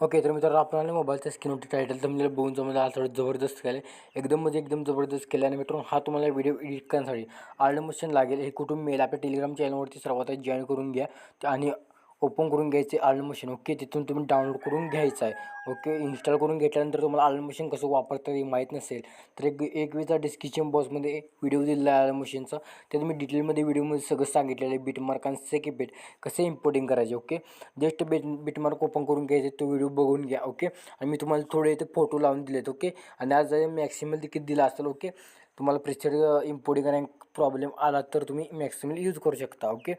Okay तर मित्रांनो आपल्याला मोबाईलच्या स्क्रीनवरती टायटल तुम्हाला बघून समजा आज थोडं जबरदस्त केलं एकदम म्हणजे एकदम जबरदस्त केलं आणि मित्रांनो हा तुम्हाला व्हिडिओ एडिट करण्यासाठी आर्ड मशीन लागेल. हे कुठून मिळेल? आपल्या टेलिग्राम चॅनलवरती सर्वात जॉईन करून घ्या. आणि ओपन करून घ्यायचे आर्ड मशीन. ओके तिथून तुम्ही डाउनलोड करून घ्यायचं आहे. ओके इन्स्टॉल करून घेतल्यानंतर तुम्हाला आर्ड मशीन कसं वापरता हे माहीत नसेल तर एक एक वेळचा डिस्क्रिप्शन बॉक्समध्ये व्हिडिओ दिलेला आहे आर्ड मशीनचा. ते तुम्ही डिटेलमध्ये व्हिडिओमध्ये सगळं सांगितलेलं आहे बीटमार्क आणि सेकी बीट कसे इम्पोर्टिंग करायचे okay? Just beat beat mark open करून घ्यायचे तो व्हिडिओ बघून घ्या ओके? आणि मी तुम्हाला थोडे इथे फोटो लावून दिलेत ओके? आणि आज मॅक्सिमल देखील दिला असेल ओके? तुम्हाला प्रेशर इम्पोर्टिंग आणि प्रॉब्लेम आला तर तुम्ही मॅक्सिमल यूज करू शकता ओके?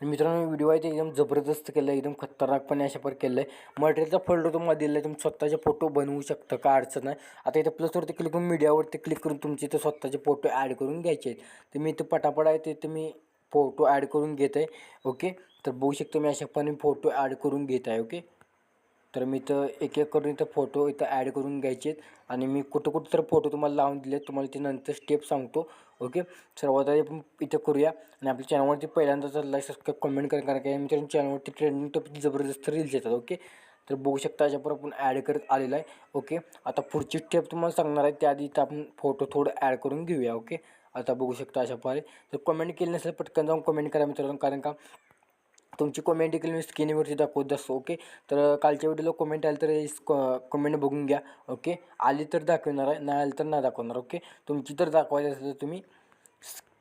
आणि मित्रांनो व्हिडिओ आहे ते एकदम जबरदस्त केलं आहे एकदम खतरनाकपणे अशा पर केलं आहे मटेरियलचा फोल्डर तुम्हाला दिला आहे तुम्ही स्वतःचे फोटो बनवू शकता का अडचण नाही. आता इथं प्लसवरती क्लिक करून मीडियावरती क्लिक करून तुमचे इथं स्वतःचे फोटो ॲड करून घ्यायचे आहेत. तर मी इथं पटापट आहे ते तुम्ही मी फोटो ॲड करून घेत आहे ओके तर बघू शकतो मी अशापणे फोटो ॲड करून घेत आहे ओके तर मी इथं एक एक करून इथं फोटो इथं ॲड करून घ्यायचे आहेत. आणि मी कुठं कुठं तर फोटो तुम्हाला लावून दिले तुम्हाला ते नंतर स्टेप सांगतो. ओके? सर्वात आधी आपण इथं करूया आणि आपल्या चॅनलवरती पहिल्यांदा लाईक सबस्क्राईब कमेंट करा कारण की मित्रांनो चॅनलवरती ट्रेंडिंग टॉपिक जबरदस्त रील्स येतात ओके? तर बघू शकता अशापर आपण ॲड करत आलेला आहे ओके? आता पुढची स्टेप तुम्हाला सांगणार आहे त्याआधी इथं आपण फोटो थोडं ॲड करून घेऊया ओके? आता बघू शकता अशा प्रकारे. तर कमेंट केली नसेल पटकन जाऊन कमेंट करा मित्रांनो कारण का तुमची कॉमेंट देखील मी स्क्रीनवरती दाखवत असतो ओके तर कालच्या व्हिडिओला कमेंट आली तर कमेंट बघून घ्या ओके आली तर दाखवणार आहे नाही आली तर नाही दाखवणार ओके तुमची तर दाखवायची असेल तर तुम्ही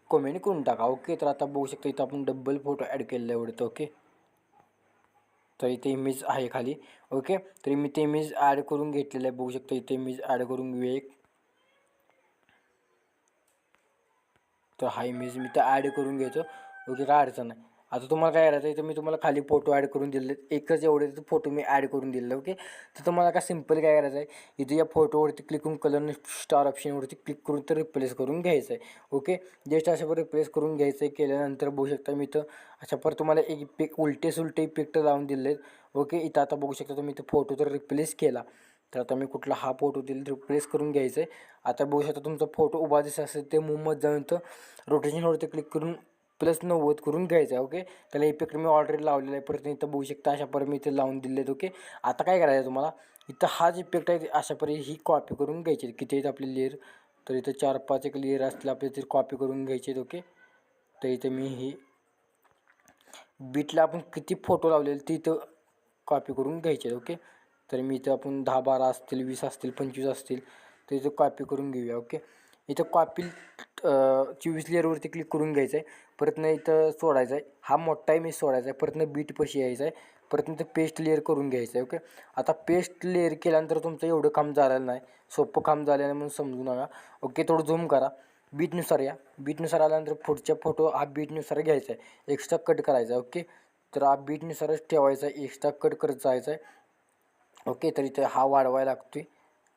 कमेंट करून टाका ओके तर आता बघू शकता इथं आपण डबल फोटो ॲड केलेला आहे एवढं ओके तर इथे इमेज आहे खाली ओके तरी मी ते इमेज ॲड करून घेतलेलं आहे बघू शकता इथे इमेज ॲड करून घेऊ एक. तर हा इमेज मी तर ॲड करून घेतो ओके काय अडचण नाही. आता तुम्हाला काय करायचं आहे तर मी तुम्हाला खाली फोटो ॲड करून दिले एकच एवढे फोटो मी ॲड करून दिलेलं ओके तर तुम्हाला काय सिंपल काय करायचं आहे इथे या फोटोवरती क्लिक करून कलर स्टार ऑप्शनवरती क्लिक करून तर रिप्लेस करून घ्यायचं आहे ओके जस्ट अशा पर रिप्लेस करून घ्यायचं आहे केल्यानंतर बघू शकता मी इथं अशा पर तुम्हाला एक इफेक्ट उलटे सुलटे इफेक्ट लावून दिले आहेत ओके इथं आता बघू शकता तुम्ही इथं फोटो तर रिप्लेस केला. तर आता मी कुठला हा फोटो दिला रिप्लेस करून घ्यायचा आहे आता बघू शकता तुमचा फोटो उभा दिसत असेल ते मुंबईत जाऊन तर रोटेशनवरती क्लिक करून प्लस नव्वद करून घ्यायचं आहे ओके? त्याला इफेक्ट मी ऑलरेडी लावलेला आहे. परत इथं बघू शकता अशा परी मी इथे लावून दिले आहेत ओके? आता काय करायचं आहे तुम्हाला? इथं हा इफेक्ट आहे अशा परी ही कॉपी करून घ्यायची किती आहेत आपली लेअर तर इथं चार पाच एक लेअर असतील आपल्या इथे कॉपी करून घ्यायचे आहेत ओके? तर इथं मी ही बीटला आपण किती फोटो लावलेले ते इथं कॉपी करून घ्यायचे ओके? तर मी इथं आपण दहा बारा असतील वीस असतील पंचवीस असतील तर इथं कॉपी करून घेऊया ओके? इथं कॉपी चोवीस लेअरवरती क्लिक करून घ्यायचं आहे. परतनं इथं सोडायचं आहे हा मोठा मी सोडायचा आहे परत बीटपाशी बीट यायचं आहे परत इथं पेस्ट लेअर करून घ्यायचं आहे ओके आता पेस्ट लेअर केल्यानंतर तुमचं एवढं काम झालेलं नाही. सोपं काम झालेलं नाही म्हणून समजू नका ओके थोडं झूम करा. बीटनुसार या. बीटनुसार आल्यानंतर पुढच्या फोटो हा बीटनुसार घ्यायचा आहे एक्स्ट्रा कट करायचा आहे ओके तर हा बीटनुसारच ठेवायचा आहे एक्स्ट्रा कट करत जायचा आहे ओके तर इथे हा वाढवायला लागतो आहे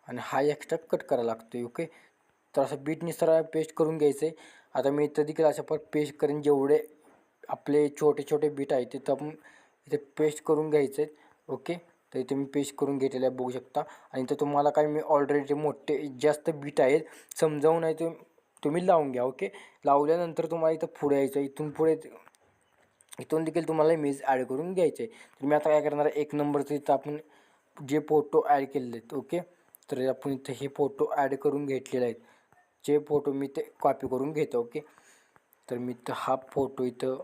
आणि हा एक्स्ट्रा कट करायला लागतो आहे ओके तर असं बीटनुसार पेस्ट करून घ्यायचं आहे आता मी इथं देखील अशा पर पेस्ट करेन जेवढे आपले छोटे छोटे बीट आहेत तिथं आपण इथे पेस्ट करून घ्यायचे आहेत. ओके तर इथे मी पेस्ट करून घेतलेलं आहे बघू शकता. आणि इथं तुम्हाला काय मी ऑलरेडी मोठे जास्त बीट आहेत. समजावून आहे ते तुम्ही लावून घ्या ओके लावल्यानंतर तुम्हाला इथं पुढे यायचं इथून पुढे इथून देखील तुम्हाला इमेज ॲड करून घ्यायचे आहे तर मी आता काय करणार आहे एक नंबरचं इथं आपण जे फोटो ॲड केलेले आहेत ओके तर आपण इथं हे फोटो ॲड करून घेतलेले आहेत. जे फोटो मी ते कॉपी करून घेतो ओके तर मी तर हा फोटो इथं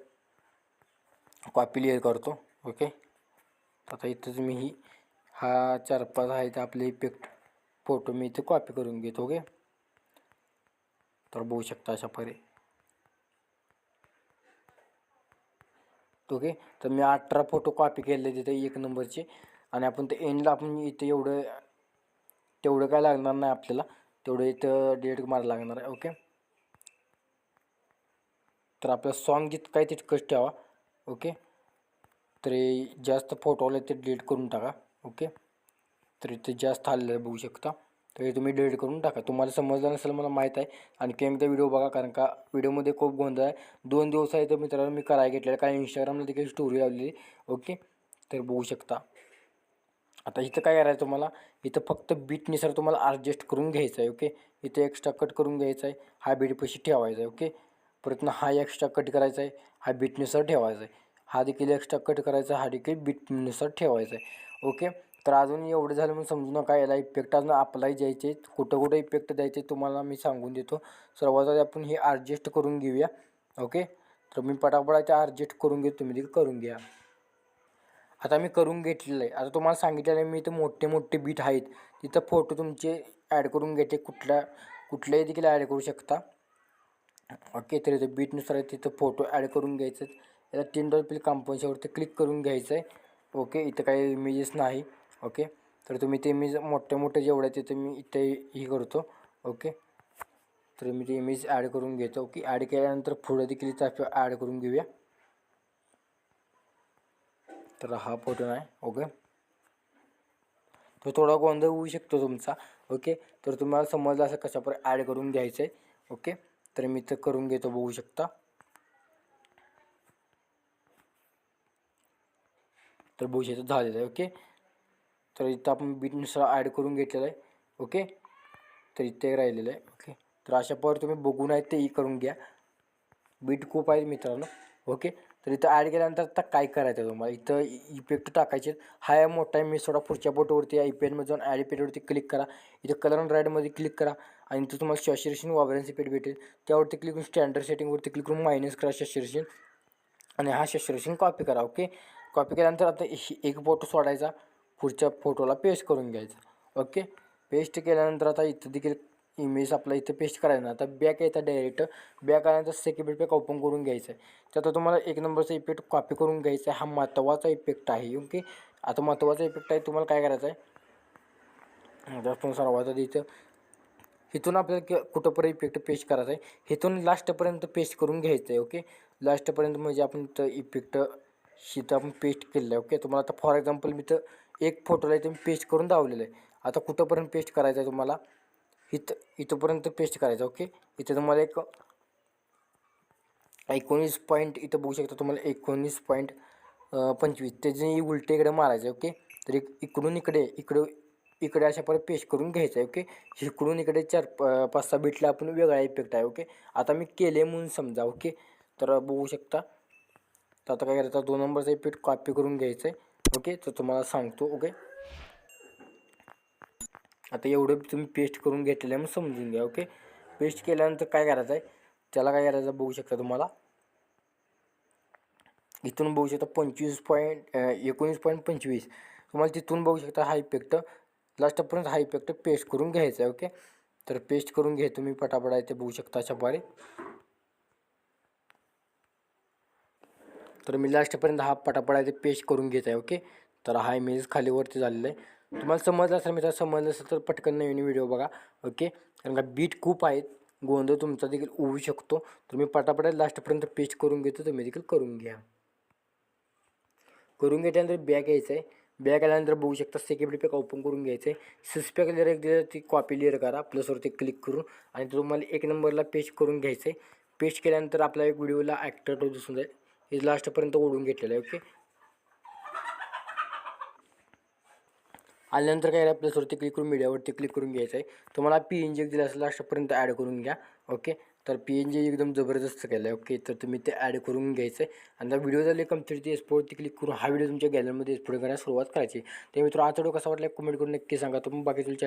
कॉपी लिअर करतो ओके आता इथंच मी ही हा चार पाच आहे ते आपले इफेक्ट फोटो मी इथे कॉपी करून घेतो ओके तर बघू शकता अशा परे ओके तर मी अठरा फोटो कॉपी केले तिथे एक नंबरचे आणि आपण ते एंडला आपण इथे एवढं तेवढं काय लागणार नाही आपल्याला. तेवढं इथं डेट मारायला लागणार आहे ओके तर आपलं सॉन्ग जित काय तितकंच ठेवा ओके तर जास्त फोटो आले ते डिलीट करून टाका ओके तर इथे जास्त आलेलं बघू शकता. तर हे तुम्ही डिलीट करून टाका. तुम्हाला समजलं नसेल मला माहीत आहे. आणखी एकदा व्हिडिओ बघा कारण का व्हिडिओमध्ये खूप गोंधळ आहे. दोन दिवस आहे तर मित्रांनो मी करायला घेतलेलं कारण इंस्टाग्रामला देखील स्टोरी लावलेली ओके तर बघू शकता. आता इथं काय करायचं तुम्हाला? इथं फक्त बीटनुसार तुम्हाला ॲडजस्ट करून घ्यायचं आहे ओके इथं एक्स्ट्रा कट करून घ्यायचा आहे हा बीटपाशी ठेवायचा आहे ओके परत हा एक्स्ट्रा कट करायचा आहे हा बीटनुसार ठेवायचा आहे. हा देखील एक्स्ट्रा कट करायचा हा देखील बीटनुसार ठेवायचा आहे ओके तर अजून एवढं झालं म्हणून समजू नका याला इफेक्ट अजून अप्लाय द्यायचे कुठं कुठं इफेक्ट द्यायचे तुम्हाला मी सांगून देतो. सर्वात आधी आपण हे ॲडजस्ट करून घेऊया ओके तर मी पटापट ॲडजस्ट करून घेऊ तुम्ही देखील करून घ्या. आता मी करून घेतलेलं आहे आता तुम्हाला सांगितलेलं आहे मी इथं मोठे मोठे बीट आहेत. तिथं फोटो तुमचे ॲड करून घेते कुठल्या कुठल्याही देखील ॲड करू शकता. ओके तर इथं बीटनुसार तिथं फोटो ॲड करून घ्यायचं याला तीन डॉल पिल कंपोजवरती क्लिक करून घ्यायचं आहे ओके इथं काही इमेजेस नाही. ओके तर तुम्ही ते इमेज मोठे मोठे जेवढे आहेत तिथं मी इथे ही करतो. ओके तर मी ते इमेज ॲड करून घेतो. ओके ॲड केल्यानंतर पुढे देखील इथं ॲड करून घेऊया. तर हा फोटो नाही ओके? तो थोडा गोंधळ होऊ शकतो तुमचा ओके? तर तुम्हाला समजलं असं कशाप्रकारे ॲड करून घ्यायचं आहे ओके? तर मी तर करून घेतो बघू शकता. तर बघू शकता झालेलं आहे ओके? तर इथं आपण बीटनुसार ॲड करून घेतलेलं आहे ओके? तर इथे राहिलेलं आहे ओके? तर अशा प्रकारे तुम्ही बघून आहे तेही करून घ्या. बीट खूप आहे मित्रांनो ओके? तर इथं ॲड केल्यानंतर आता काय करायचं आहे तुम्हाला? इथं इफेक्ट टाकायचे हा आहे मोठा आहे मी थोडा पुढच्या बोटवरती या इफेक्टमध्ये जाऊन ॲड इफेक्टवरती क्लिक करा. इथं कलर अँड राईडमध्ये क्लिक करा. आणि इथं तुम्हाला शॅशिरेशन वाबरन्स इफेक्ट भेटेल. त्यावरती क्लिक करून स्टँडर्ड सेटिंगवरती क्लिक करून मायनस करा शॅशिरेशन आणि हा शॅशिरेशन कॉपी करा ओके कॉपी केल्यानंतर आता एक फोटो सोडायचा. पुढच्या फोटोला पेस्ट करून घ्यायचा ओके पेस्ट केल्यानंतर आता इथं देखील इमेज आपला इथं पेस्ट करायचं ना आता बॅक येतं डायरेक्ट बॅक आल्यानंतर सेकंड पॅक ओपन करून घ्यायचं आहे. तर आता तुम्हाला एक नंबरचा इफेक्ट कॉपी करून घ्यायचा आहे. हा महत्त्वाचा इफेक्ट आहे. ओके? आता महत्त्वाचा इफेक्ट आहे तुम्हाला काय करायचं आहे? आता आपण सर्वात इथं इथून आपल्याला क कुठंपर्यंत इफेक्ट पेस्ट करायचा आहे? इथून लास्टपर्यंत पेस्ट करून घ्यायचं आहे ओके? लास्टपर्यंत म्हणजे आपण तर इफेक्ट इथं आपण पेस्ट केलेलं आहे ओके? तुम्हाला आता फॉर एक्झाम्पल मी तर एक फोटोला इथं पेस्ट करून दावलेलं आहे. आता कुठंपर्यंत पेस्ट करायचं आहे तुम्हाला? इथं इथंपर्यंत पेस्ट करायचं ओके इथं तुम्हाला एक एकोणीस पॉईंट इथं बघू शकता तुम्हाला एकोणीस पॉईंट पंचवीस. त्याचे उलटे इकडे मारायचं ओके तर एक इकडून इकडे इकडं इकडे अशा परत पेस्ट करून घ्यायचं आहे ओके इकडून इकडे चार पाच सहा बीटला आपण वेगळा इफेक्ट आहे ओके आता मी केले म्हणून समजा ओके तर बघू शकता. तर आता काय करायचं? दोन नंबरचा इफेक्ट कॉपी करून घ्यायचं आहे ओके तर तुम्हाला सांगतो ओके आता एवढं तुम्ही पेस्ट करून घेतलेलं आहे मग समजून घ्या ओके पेस्ट केल्यानंतर काय करायचं आहे? त्याला काय करायचं बघू शकता तुम्हाला? इथून बघू शकता पंचवीस पॉईंट एकोणीस पॉईंट पंचवीस. तुम्हाला तिथून बघू शकता हा इफेक्ट लास्टपर्यंत हा इफेक्ट पेस्ट करून घ्यायचा आहे ओके तर पेस्ट करून घे तुम्ही पटापट आहे ते बघू शकता अशा प्रकारे तर मी लास्टपर्यंत हा पटापट आहे ते पेस्ट करून घेत आहे ओके तर हा इमेज खालीवरती झालेला आहे. तुम्हाला समजलं असेल मित्र समजलं असेल तर पटकन नवीन व्हिडिओ बघा ओके? कारण का बीट खूप आहेत गोंधळ तुमचा देखील होऊ शकतो. तर मी पटापट लास्टपर्यंत पेस्ट करून घेतो तुम्ही देखील करून घ्या. करून घेतल्यानंतर बॅग यायचं आहे बॅग आल्यानंतर बघू शकता सेकंड पॅक ओपन करून घ्यायचं आहे सिस्पॅक लिअर एक दिलं ती कॉपी लिअर करा प्लसवरती क्लिक करून आणि तुम्हाला एक नंबरला पेस्ट करून घ्यायचं आहे पेस्ट केल्यानंतर आपल्या एक व्हिडिओला ॲक्टर दिसून जाईल. हे लास्टपर्यंत ओढून घेतलेलं आहे ओके? आल्यानंतर काय प्लसवरती क्लिक करून मीडियावरती क्लिक करून घ्यायचं आहे तुम्हाला पी एन जी एक दिलं असेल लास्टपर्यंत ॲड करून घ्या ओके तर पी एन जी एकदम जबरदस्त केलं आहे ओके तर तुम्ही ते ॲड करून घ्यायचं आहे आणि व्हिडिओ झाले कंप्लीट एक्सपोर्टवरती क्लिक करून हा व्हिडिओ तुमच्या गॅलरीमध्ये एक्सपोर्ट करायला सुरुवात करायची. ते मित्र आजचा व्हिडिओ कसा वाटला कमेंट करून नक्की सांगा. तुम्ही बाकी तुमच्या